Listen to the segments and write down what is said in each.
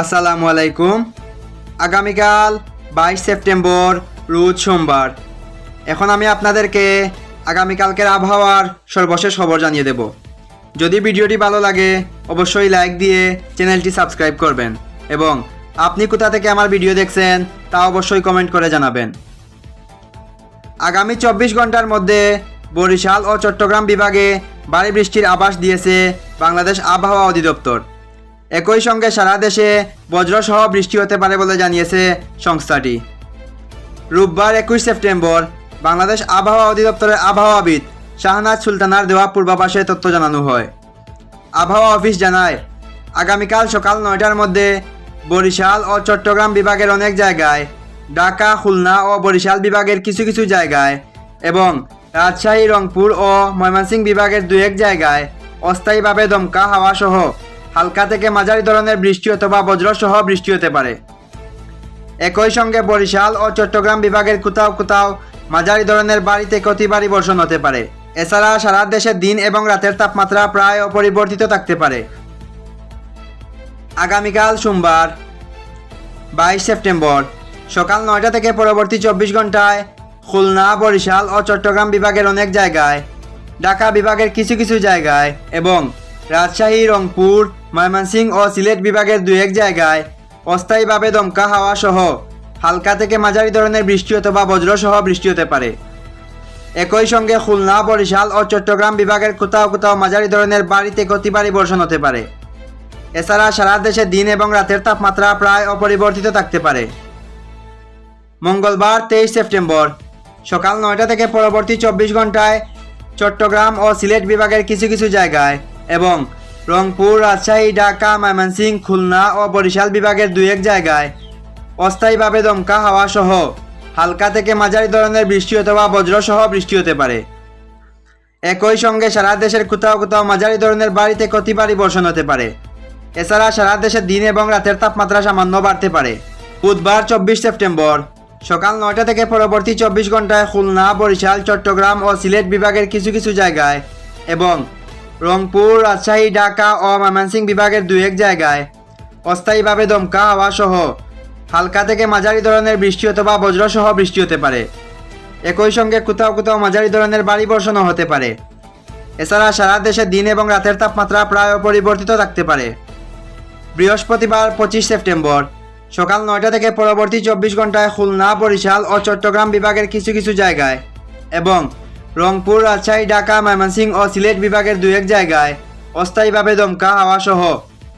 আসসালামু আলাইকুম। আগামীকাল বাইশ সেপ্টেম্বর, রোজ সোমবার। এখন আমি আপনাদেরকে আগামীকালকের আবহাওয়ার সর্বশেষ খবর জানিয়ে দেব। যদি ভিডিওটি ভালো লাগে, অবশ্যই লাইক দিয়ে চ্যানেলটি সাবস্ক্রাইব করবেন এবং আপনি কোথা থেকে আমার ভিডিও দেখছেন, তা অবশ্যই কমেন্ট করে জানাবেন। আগামী চব্বিশ ঘণ্টার মধ্যে বরিশাল ও চট্টগ্রাম বিভাগে ভারী বৃষ্টির আভাস দিয়েছে বাংলাদেশ আবহাওয়া অধিদপ্তর। একই সঙ্গে সারা দেশে বজ্রসহ বৃষ্টি হতে পারে বলে জানিয়েছে সংস্থাটি। রোববার একুশ সেপ্টেম্বর বাংলাদেশ আবহাওয়া অধিদপ্তরের আবহাওয়াবিদ শাহনাজ সুলতানার দেওয়া পূর্বাভাসে তথ্য জানানো হয়। আবহাওয়া অফিস জানায়, আগামীকাল সকাল নয়টার মধ্যে বরিশাল ও চট্টগ্রাম বিভাগের অনেক জায়গায়, ঢাকা, খুলনা ও বরিশাল বিভাগের কিছু কিছু জায়গায় এবং রাজশাহী, রংপুর ও ময়মনসিংহ বিভাগের দু এক জায়গায় অস্থায়ীভাবে দমকা হাওয়া সহ হালকা থেকে মাঝারি ধরনের বৃষ্টি অথবা বজ্রসহ বৃষ্টি হতে পারে। একই সঙ্গে বরিশাল ও চট্টগ্রাম বিভাগের কোথাও কোথাও মাঝারি ধরনের বাড়ি থেকে অতি বর্ষণ হতে পারে। এছাড়া সারা দেশে দিন এবং রাতের তাপমাত্রা প্রায় অপরিবর্তিত থাকতে পারে। আগামীকাল সোমবার, বাইশ সেপ্টেম্বর, সকাল নয়টা থেকে পরবর্তী চব্বিশ ঘন্টায় খুলনা, বরিশাল ও চট্টগ্রাম বিভাগের অনেক জায়গায়, ঢাকা বিভাগের কিছু কিছু জায়গায় এবং রাজশাহী, রংপুর ময়মনসিংহ ও সিলেট বিভাগের দু এক জায়গায় অস্থায়ীভাবে দমকা হাওয়া সহ হালকা থেকে মাঝারি ধরনের বৃষ্টি অথবা বজ্রসহ বৃষ্টি হতে পারে। একই সঙ্গে খুলনা, বরিশাল ও চট্টগ্রাম বিভাগের কোথাও কোথাও মাঝারি ধরনের বাড়িতে অতি বর্ষণ হতে পারে। এছাড়া সারা দেশে দিন এবং রাতের তাপমাত্রা প্রায় অপরিবর্তিত থাকতে পারে। মঙ্গলবার তেইশ সেপ্টেম্বর সকাল নয়টা থেকে পরবর্তী চব্বিশ ঘন্টায় চট্টগ্রাম ও সিলেট বিভাগের কিছু কিছু জায়গায় এবং রংপুর, রাজশাহী, ঢাকা, ময়মনসিংহ, খুলনা ও বরিশাল বিভাগের দুই এক জায়গায় অস্থায়ীভাবে দমকা হাওয়া সহ হালকা থেকে মাঝারি ধরনের বৃষ্টি অথবা বজ্রসহ বৃষ্টি হতে পারে। একই সঙ্গে সারা দেশের কোথাও কোথাও মাঝারি ধরনের বাড়িতে ক্ষতি ভারী বর্ষণ হতে পারে। এছাড়া সারা দেশে দিন এবং রাতের তাপমাত্রা সামান্য বাড়তে পারে। বুধবার চব্বিশ সেপ্টেম্বর, সকাল নয়টা থেকে পরবর্তী চব্বিশ ঘন্টায় খুলনা, বরিশাল, চট্টগ্রাম ও সিলেট বিভাগের কিছু কিছু জায়গায় এবং রংপুর, রাজশাহী, ঢাকা ও ময়মনসিংহ বিভাগের দুই এক জায়গায় অস্থায়ীভাবে দমকা হাওয়া সহ হালকা থেকে মাঝারি ধরনের বৃষ্টি অথবা বজ্রসহ বৃষ্টি হতে পারে। একই সঙ্গে কোথাও কোথাও মাঝারি ধরনের বাড়ি বর্ষণও হতে পারে। এছাড়া সারা দেশে দিন এবং রাতের তাপমাত্রা প্রায় অপরিবর্তিত থাকতে পারে। বৃহস্পতিবার পঁচিশ সেপ্টেম্বর, সকাল নয়টা থেকে পরবর্তী চব্বিশ ঘন্টায় খুলনা, বরিশাল ও চট্টগ্রাম বিভাগের কিছু কিছু জায়গায় এবং রংপুর, রাজশাহী, ঢাকা, ময়মনসিংহ ও সিলেট বিভাগের দু এক জায়গায় অস্থায়ীভাবে দমকা হাওয়া সহ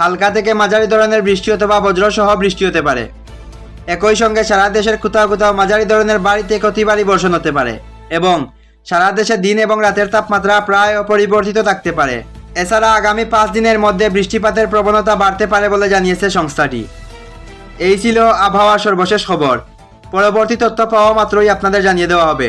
হালকা থেকে মাঝারি ধরনের বৃষ্টি অথবা বজ্রসহ বৃষ্টি হতে পারে। একই সঙ্গে সারা দেশের কোথাও কোথাও মাঝারি ধরনের বাড়িতে ক্ষতি বাড়ি বর্ষণ হতে পারে এবং সারা দেশে দিন এবং রাতের তাপমাত্রা প্রায় অপরিবর্তিত থাকতে পারে। এছাড়া আগামী পাঁচ দিনের মধ্যে বৃষ্টিপাতের প্রবণতা বাড়তে পারে বলে জানিয়েছে সংস্থাটি। এই ছিল আবহাওয়ার সর্বশেষ খবর। পরবর্তী তথ্য পাওয়া মাত্রই আপনাদের জানিয়ে দেওয়া হবে।